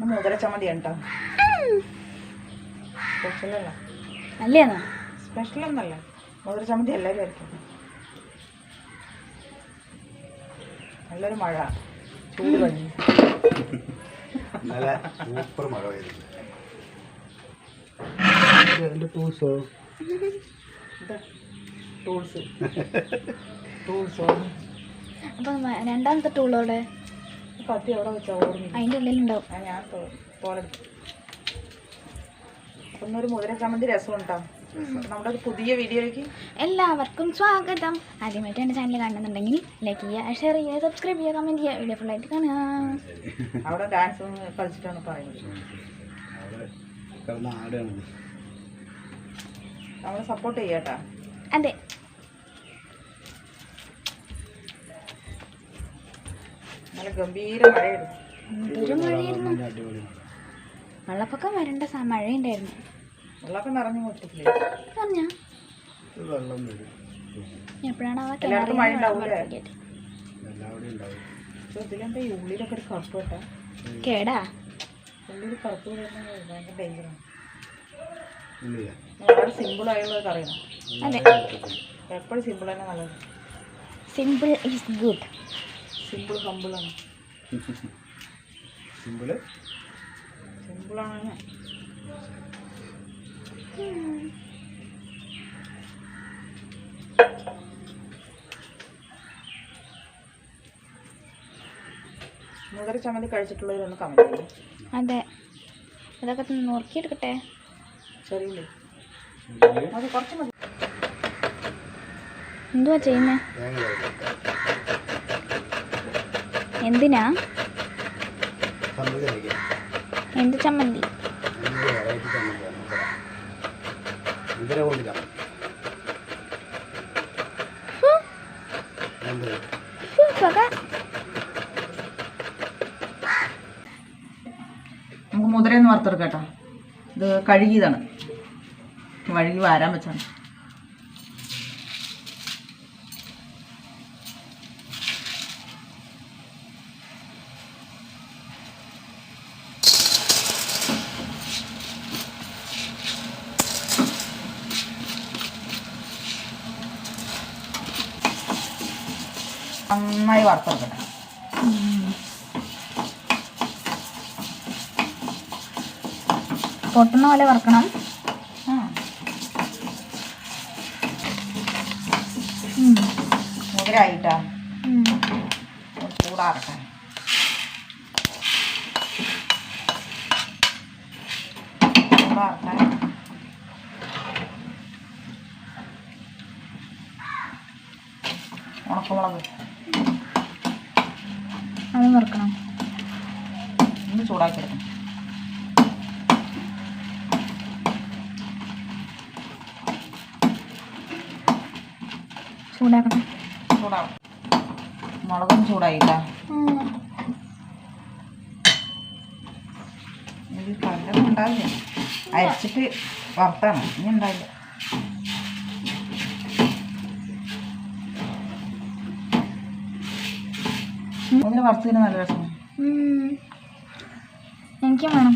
മുതല കേട്ടോ സ്പെഷ്യലല്ല സ്പെഷ്യൽ ഒന്നല്ല. മുതല ചമ്മന്തി എല്ലാവരും ആയിരിക്കും. നല്ലൊരു മഴ. ചൂട് കഴിഞ്ഞു നല്ല സൂപ്പർ മഴ പെയ്തു എന്റെ ടൂൾസോ ടൂൾസ് ടൂൾസോ അപ്പം രണ്ടാമത്തെ ടൂളോടെ കത്തി അവിടെ വെച്ചാൽ ഓർമ്മ അതിന്റെ ഉള്ളിലുണ്ടാവും ആ ഞാൻ തോലെടുത്തു ഒന്നൊരു മുതിര ചമ്മന്തി രസം ഉണ്ടാവും നമ്മുടെ പുതിയ വീഡിയോയിലേക്ക് എല്ലാവർക്കും സ്വാഗതം. ആദ്യമായിട്ട് എന്റെ ചാനൽ കാണുന്നുണ്ടെങ്കിൽ ലൈക്ക് ചെയ്യുക ഷെയർ ചെയ്യുക സബ്സ്ക്രൈബ് ചെയ്യുക കമന്റ് ചെയ്യുക. വീഡിയോ ഫുള്ളായിട്ട് കാണുക അവിടെ ഡാൻസ് കളിച്ചിട്ടാണ് പറയുന്നത്. നമ്മൾ സപ്പോർട്ട് ചെയ്യാട്ടാ. അതെ. നല്ല ഗംഭീര മഴയായിരുന്നു. വെള്ളപ്പൊക്കം വരേണ്ട മഴയുണ്ടായിരുന്നു. വെള്ളമൊക്കെ നിറഞ്ഞു പറഞ്ഞാ? ഇതിലെന്താ ഈ ഉള്ളിലൊക്കെ ഒരു കറുപ്പ് കേട്ടാ? കേടാ. ഉള്ളിൽ കറുപ്പ് വരുന്നത് ഭയങ്കര ഡേഞ്ചറാണ് ഇല്ല. വളരെ സിമ്പിൾ ആയുള്ള കറിയാണ്. അതെ. എപ്പോഴും സിമ്പിൾ തന്നെ നല്ലത്. സിമ്പിൾ ഈസ് ഗുഡ് സിമ്പിൾ ഹമ്പിളാണ്. സിമ്പിൾ? സിമ്പിളാണ്. മുതല ചമ്മന്തി കഴിച്ചിട്ടുള്ളവരൊന്ന് കമന്റ് ചെയ്യും. അതെ. അതൊക്കെ നോക്കിയെടുക്കട്ടെ. ചെറിയില്ലേ സിമ്പിൾ അത് കുറച്ച് മതി. എന്തുവാ ചെയ്യുന്നേ തേങ്ങ വറുക്കുക. എന്തിനാ ചമ്മന്തി കഴിക്കാം എന്ത് ചമ്മന്തി എന്ത് വെറൈറ്റി ചമ്മന്തിയാണ് മുതിര മുതിര കൊണ്ട് ചമ്മന്തി എന്ത് ചമ്മന്തി. നമുക്ക് മുതിരയെന്ന് വറുത്തെടുക്കാം കേട്ടോ. ഇത് കഴുകിയതാണ്. വഴുകി വാരാൻ വെച്ചാണ്. നന്നായി വറുത്തെടുക്കട്ടെ പൊട്ടുന്ന പോലെ വറക്കണം. ആ. ചൂടാറക്കാൻ. ചൂടാറട്ടെ. ചൂടാറട്ടെ. ഉണക്കമുളക്. അതും വറക്കണം ഒന്ന് ചൂടാക്കി എടുക്കണം. ചൂടാക്കണം. ചൂടാവും മുളകും ചൂടായില്ല. കല്ലൊന്നും ഉണ്ടാവില്ല. അരച്ചിട്ട് വറുത്താണ്. ഇനി ഉണ്ടാവില്ല. ഒന്നിന് വറുത്തതിന് നല്ല രസമാണ്. എനിക്കും വേണം.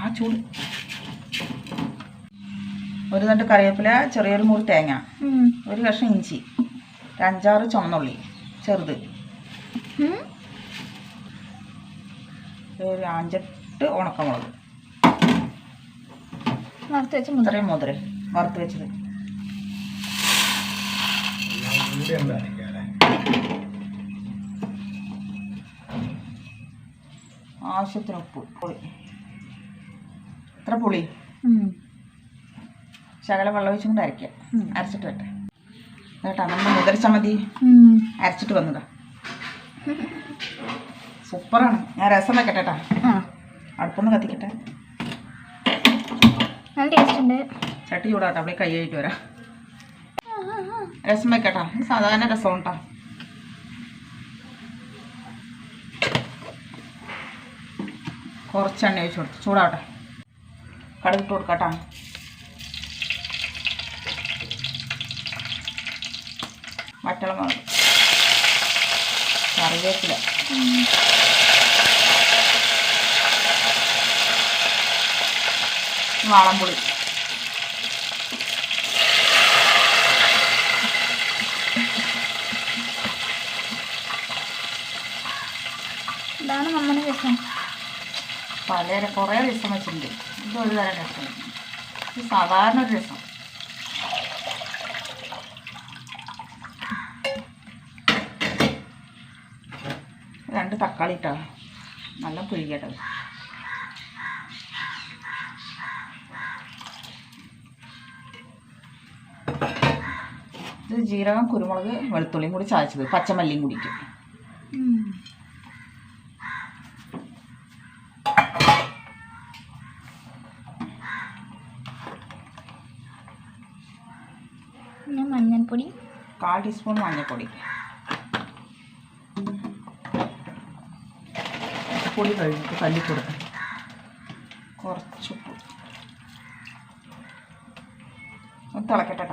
ആ ചൂട്. ഒരു തണ്ട് കറിവേപ്പില ചെറിയൊരു മുറി തേങ്ങ ഒരു കഷ്ണം ഇഞ്ചി അഞ്ചാറ് ചുമന്നുള്ളി ചെറുത്. ഒരു അഞ്ചെട്ട് ഉണക്കമുളക്. വറുത്ത് ഇത്രയും മുതിര വറുത്ത് വെച്ചത്. അരയ്ക്കാം അല്ലേ ആവശ്യത്തിന് ഉപ്പ് പുളി? എത്ര പുളി. ശകലം വെള്ളം ഒഴിച്ചും കൊണ്ട് അരയ്ക്കാം. അരച്ചിട്ട് വെട്ടെ കേട്ടാ നമ്മുടെ മുതൽ സമതി അരച്ചിട്ട് വന്നതാ. സൂപ്പറാണ്. ഞാൻ രസം വെക്കട്ടെ കേട്ടാ ആ. അടുപ്പൊന്ന് കത്തിക്കട്ടെ. നല്ല ടേസ്റ്റ് ഉണ്ട്. ചട്ടി ചൂടാട്ടെ. അവിടെ കൈ ആയിട്ട് വരാം. രസം വെക്കട്ടാ. സാധാരണ രസം ഉണ്ടാ കുറച്ച് എണ്ണ ഒഴിച്ച് കൊടുത്തു ചൂടാവട്ടെ. കടുകിട്ട് കൊടുക്കട്ടാ. വറ്റളമുളക് കറിവേപ്പില. വാളംപുളി. ഇതാണ് നമ്മുടെ രസം പലതരം കുറേ രസം വെച്ചിട്ടുണ്ട്. ഇത് ഒരു തരം രസം ഇത് സാധാരണ ഒരു രസം രണ്ട് തക്കാളി ഇട്ടോ. നല്ല പിഴിക്കട്ടെ ഇത് ജീരകം കുരുമുളക് വെളുത്തുള്ളിയും കൂടി ചായച്ചത് പച്ചമല്ലിയും കൂടിയിട്ട്. പിന്നെ മഞ്ഞൾപ്പൊടി. കാൽ ടീസ്പൂൺ മഞ്ഞൾപ്പൊടി. പൊടി കഴിഞ്ഞിട്ട് തല്ലിക്കൊടുക്കും കുറച്ച് ഉപ്പ്. ഒന്ന് തിളക്കട്ടെ.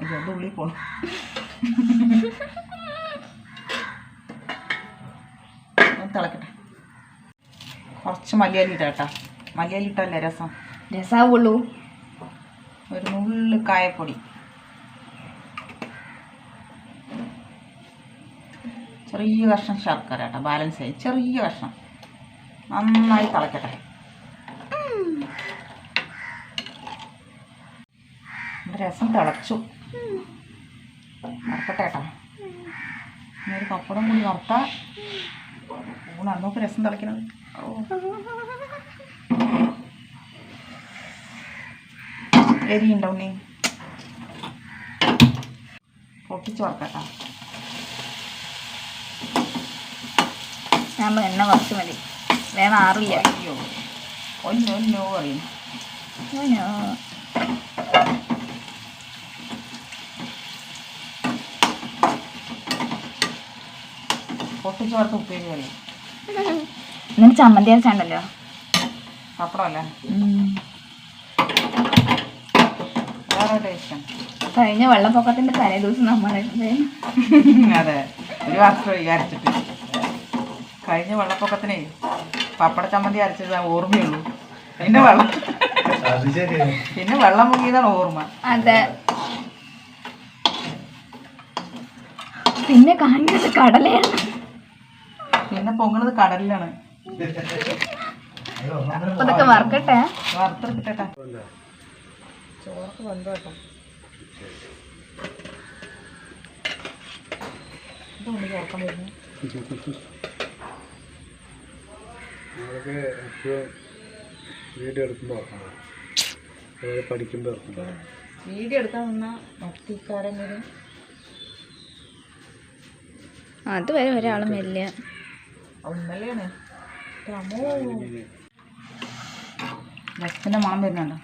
അയ്യോ അത് ഉള്ളിൽ പോണം. ഒന്ന് തിളക്കട്ടെ. കുറച്ച് മലയാളി ഇട്ടാ കേട്ടോ. മലയാളി ഇട്ടല്ലേ രസം. രസാവുള്ളൂ. ഒരു നുള്ളു കായപ്പൊടി. ചെറിയ കഷ്ണം ശർക്കര കേട്ടോ ബാലൻസ് ആയി. ചെറിയ കഷ്ണം. നന്നായി തിളക്കട്ടെ. രസം തിളച്ചു. വറക്കട്ടെ കേട്ടോ. ഒരു പപ്പടം കൂടി വറുത്ത. ഊണാണ് നോക്ക് രസം തിളയ്ക്കുന്നത് ഓ. എരിയുണ്ടോ ഉണ്ണി പൊട്ടിച്ച് വറക്കട്ടോ ഞാൻ എണ്ണ കുറച്ച് മതി. വേണം ആറില്ല അയ്യോ. ഒന്നോ ഒന്നോ പറയും. ഞാനോ പൊട്ടിച്ച് വറുത്ത ഉപ്പേരി പറയും എന്നിട്ട് ചമ്മന്തി അരച്ചാണ്ടല്ലോ. പപ്പടമല്ലേ ടേസ്റ്റാണ് കഴിഞ്ഞ വെള്ളപ്പൊക്കത്തിന്റെ തലേ ദിവസം നമ്മളെ അതെ. ഒരു വർഷം വിചാരിച്ചിട്ട് കഴിഞ്ഞ വെള്ളപ്പൊക്കത്തിനെ പപ്പട ചമ്മന്തി അരച്ചത് ഓർമ്മയുള്ളൂ. പിന്നെ വെള്ളം. പിന്നെ വെള്ളം മുങ്ങിയതാണ് ഓർമ്മ. അതെ. പിന്നെ കാണിച്ചത് കടലയാണ്. പിന്നെ പൊങ്ങണത് കടലിലാണ്. അതൊക്കെ ഇതൊക്കെ വറക്കട്ടെ? വറുത്തെടുക്കട്ടെ ചോറൊക്കെ വെന്തു കേട്ടോ. ഇതുകൊണ്ട് ചേർക്കാൻ വരുന്നു നമ്മളൊക്കെ എപ്പോഴും വീഡിയോ എടുക്കുമ്പോൾ ഓർക്കണം അതായത് പഠിക്കുമ്പോൾ ഓർക്കണം വീഡിയോ എടുക്കാൻ നിന്ന മത്തിക്കാരൻ വരും. അതുവരെ ഒരാളും വരില്ല ഒന്നല്ലാണ് രസത്തിന്റെ മണം വരുന്നുണ്ടോ?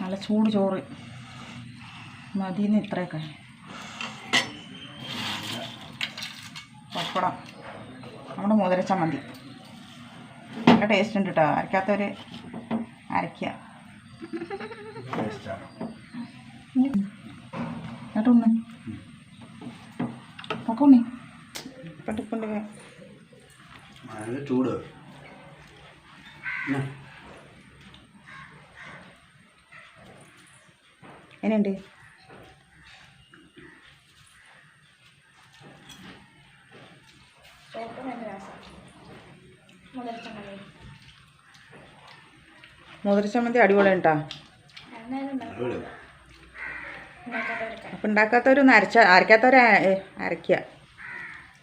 നല്ല ചൂട് ചോറ്. മതിന്ന് ഇത്രയൊക്കെ. പപ്പടം. നമ്മുടെ മുതലച്ച ചമ്മന്തി നല്ല ടേസ്റ്റ് ഉണ്ട് കേട്ടോ അരക്കാത്തവർ അരയ്ക്കുക കേട്ടോ ഉണ്ണി. പൊക്കെ ഉണ്ണി. പെട്ടിപ്പുണ്ട് ചൂട്. എങ്ങനെയുണ്ട്? മുതിരച്ചമ്മന്തി അടിപൊളിയാണ് കേട്ടോ അപ്പം ഉണ്ടാക്കാത്തവരൊന്ന് അരച്ച അരക്കാത്തവർ അരയ്ക്കുക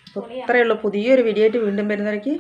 അപ്പോൾ ഇത്രയേ ഉള്ളൂ. പുതിയൊരു വീഡിയോ ആയിട്ട് വീണ്ടും വരുന്നവരേക്ക്